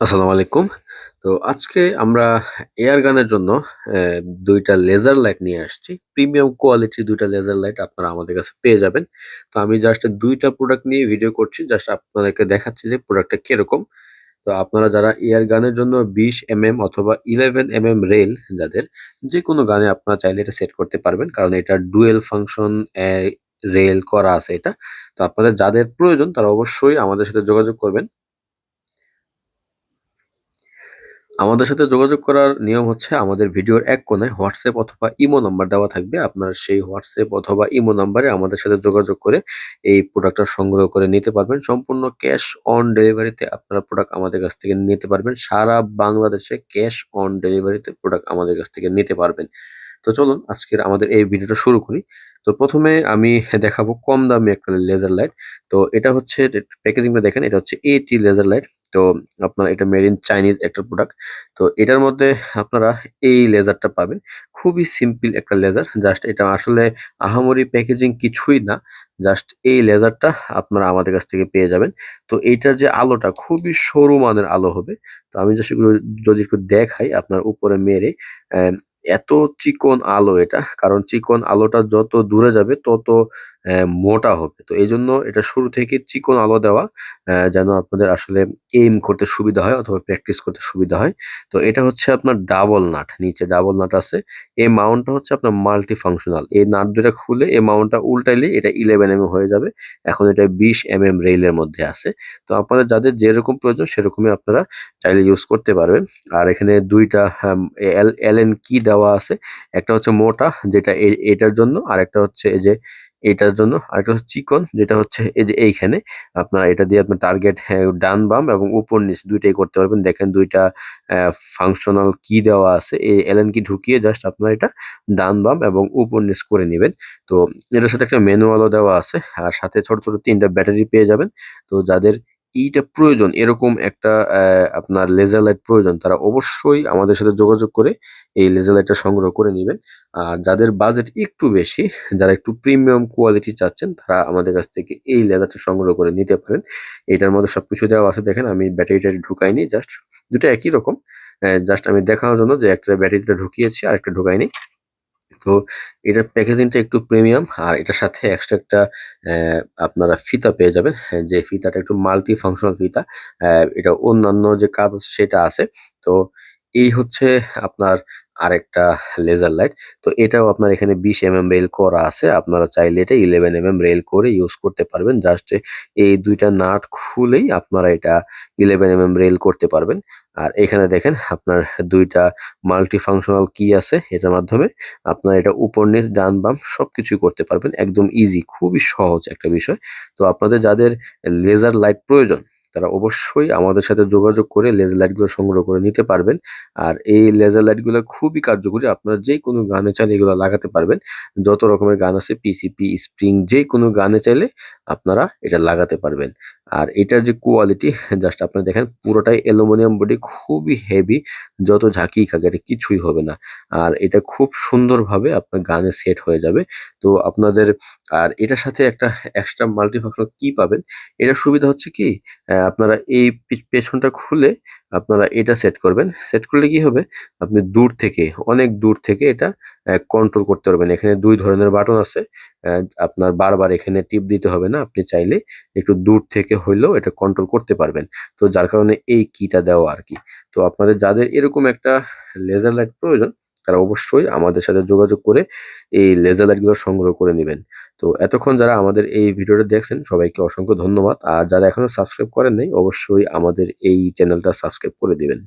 আসসালামু আলাইকুম। তো আজকে আমরা এয়ার গানের জন্য ২ লেজার লাইট নিয়ে আসছি। প্রিমিয়াম কোয়ালিটির দুইটা লেজার লাইট আপনারা আমাদের কাছে পেয়ে যাবেন। তো আমি জাস্ট দুইটা প্রোডাক্ট নিয়ে ভিডিও করছি। জাস্ট আপনাদেরকে দেখাচ্ছি যে প্রোডাক্টটা কীরকম। তো আপনারা যারা এয়ার গানের জন্য ২০ এমএম অথবা 11 এমএম রেল যাদের, যেকোনো গানে আপনারা চাইলে এটা সেট করতে পারবেন। কারণ এটা ডুয়েল ফাংশন রেল করা আছে এটা। তো আপনাদের যাদের প্রয়োজন তারা অবশ্যই আমাদের সাথে যোগাযোগ করবেন। আমাদের সাথে যোগাযোগ করার নিয়ম হচ্ছে আমাদের ভিডিওর এক কোণায় হোয়াটসঅ্যাপ অথবা ইমো নাম্বার দেওয়া থাকবে। আপনারা সেই হোয়াটসঅ্যাপ অথবা ইমো নাম্বারে আমাদের সাথে যোগাযোগ করে এই প্রোডাক্টটা সংগ্রহ করে নিতে পারবেন। সম্পূর্ণ ক্যাশ অন ডেলিভারিতে আপনারা প্রোডাক্ট আমাদের কাছ থেকে নিতে পারবেন। সারা বাংলাদেশে ক্যাশ অন ডেলিভারিতে প্রোডাক্ট আমাদের কাছ থেকে নিতে পারবেন। তো চলুন, আজকের আমাদের এই ভিডিওটা শুরু করি। তো প্রথমে আমি দেখাবো কম দামি একটা লেজার লাইট। তো এটা হচ্ছে প্যাকেজিংটা দেখেন, এটা হচ্ছে এটি লেজার লাইট। তো আপনার এটা মেড ইন চাইনিজ একটা প্রোডাক্ট। তো এটার মধ্যে আপনারা এই লেজারটা পাবেন। খুবই সিম্পল একটা লেজার। জাস্ট এটা আসলে আহামরি প্যাকেজিং কিছুই না। জাস্ট এই লেজারটা আপনারা আমাদের কাছ থেকে পেয়ে যাবেন। তো এইটার যে আলোটা খুবই সরু মানের আলো হবে। তো আমি জাস্ট এগুলো যদি একটু দেখাই আপনার উপরে মেরে এত চিকন আলো এটা। কারণ চিকন আলোটা যত দূরে যাবে, তত মোটা হবে। তো এইজন্য এটা শুরু থেকে চিকন আলো দেওয়া যেন আপনাদের আসলে এইম করতে সুবিধা হয় অথবা প্র্যাকটিস করতে সুবিধা হয়। তো এটা হচ্ছে আপনার ডাবল নাট। নিচে ডাবল নাট আছে। এই মাউন্টটা হচ্ছে আপনার মাল্টি ফাংশনাল। এই নাট দুটা খুলে এই মাউন্টটা উল্টাইলে এটা 11 এমএম হয়ে যাবে। এখন এটা বিশ এম এম রেইলের মধ্যে আছে। তো আপনাদের যাদের যেরকম প্রয়োজন সেরকমই আপনারা চাইলে ইউজ করতে পারবেন। আর এখানে দুইটা এল এল এন কি দেওয়া আছে। একটা হচ্ছে মোটা, যেটা এটার জন্য আর একটা হচ্ছে এই যে এটার জন্য আরেকটা হচ্ছে চিকন যেটা হচ্ছে এই যে এইখানে আপনার এটা দিয়ে আপনার টার্গেট হ্যাঁ, ডান বাম এবং উপর নিচ দুইটাই করতে পারবেন। দেখেন দুইটা ফাংশনাল কি দেওয়া আছে। এই এলএন কি ঢুকিয়ে জাস্ট আপনার এটা ডান বাম এবং উপর নিচ করে নেবেন তো এটার সাথে একটা ম্যানুয়ালও দেওয়া আছে। আর সাথে ছোট, ছোট তিনটা ব্যাটারি পেয়ে যাবেন। তো যাদের এইটা প্রয়োজন এরকম একটা আপনার লেজার লাইট প্রয়োজন তারা অবশ্যই আমাদের সাথে যোগাযোগ করে এই লেজার লাইটটা সংগ্রহ করে নিবেন। আর যাদের বাজেট একটু বেশি, যারা একটু প্রিমিয়াম কোয়ালিটি চাচ্ছেন তারা আমাদের কাছ থেকে এই লেজারটা সংগ্রহ করে নিতে পারেন। এটার মধ্যে সব কিছু দেওয়া আছে দেখেন আমি ব্যাটারি-ট্যাটারি ঢুকাইনি জাস্ট দুটো একই রকম। জাস্ট আমি দেখানোর জন্য যে একটা ব্যাটারিটা ঢুকিয়েছি আরেকটা ঢুকাইনি। তো এটার প্যাকেজিংটা একটু প্রিমিয়াম আর এটার সাথে এক্সট্রা একটা আপনারা ফিতা পেয়ে যাবেন। হ্যাঁ, যে ফিতাটা একটু মাল্টি ফাংশনাল ফিতা। এটা অন্যান্য যে কাজ আছে সেটা আছে। তো এই হচ্ছে আপনার আরেকটা লেজার লাইট। তো এটাও আপনার এখানে ২০ এমএম রেল করা আছে। আপনারা চাইলে এটা 11 এমএম রেল করে ইউজ করতে পারবেন। জাস্ট এই দুইটা নাট খুলেই আপনারা এটা 11 এমএম রেল করতে পারবেন। আর এখানে দেখেন আপনার দুইটা মাল্টি ফাংশনাল কি আছে এটার মাধ্যমে আপনারা এটা উপর নিচ, ডান, বাম সব সবকিছুই করতে পারবেন। একদম ইজি খুবই সহজ একটা বিষয়। তো আপনাদের যাদের লেজার লাইট প্রয়োজন তারা অবশ্যই আমাদের সাথে যোগাযোগ করে লেজার লাইটগুলো সংগ্রহ করে নিতে পারবেন। আর এই লেজার লাইটগুলো খুবই কার্যকরী। আপনারা যে কোনো গানে চাইলে এগুলো লাগাতে পারবেন। যত রকমের গান আছে পিসিপি, স্প্রিং যে কোনো গানে চাইলে আপনারা এটা লাগাতে পারবেন। আর এটার যে কোয়ালিটি জাস্ট আপনারা দেখেন, পুরোটাই অ্যালুমিনিয়াম বডি, খুবই হেভি। যত ঝাঁকিই খাক, এটা কিছুই হবে না। আর এটা খুব সুন্দরভাবে আপনার গানে সেট হয়ে যাবে। তো আপনাদের, আর এটার সাথে একটা এক্সট্রা মাল্টি ফাংশনাল কি পাবেন। এটার সুবিধা হচ্ছে কি আপনারা এই পেছনটা খুলে আপনারা এটা সেট করবেন। সেট করলে কি হবে? আপনি দূর থেকে, অনেক দূর থেকে এটা কন্ট্রোল করতে পারবেন। এখানে দুই ধরনের বাটন আছে। আপনার বারবার এখানে টিপ দিতে হবে না। আপনি চাইলে একটু দূর থেকে হইলেও এটা কন্ট্রোল করতে পারবেন। তো যার কারণে এই কিটা দেওয়া আর কি তো আপনাদের যাদের এরকম একটা লেজার লাইট প্রয়োজন, তারা অবশ্যই আমাদের সাথে যোগাযোগ করে এই লেজার লাইটগুলো সংগ্রহ করে নেবেন তো এতক্ষণ যারা আমাদের এই ভিডিওটা দেখছেন, সবাইকে অসংখ্য ধন্যবাদ। আর যারা এখনও সাবস্ক্রাইব করেন নাই, অবশ্যই আমাদের এই চ্যানেলটা সাবস্ক্রাইব করে দিবেন।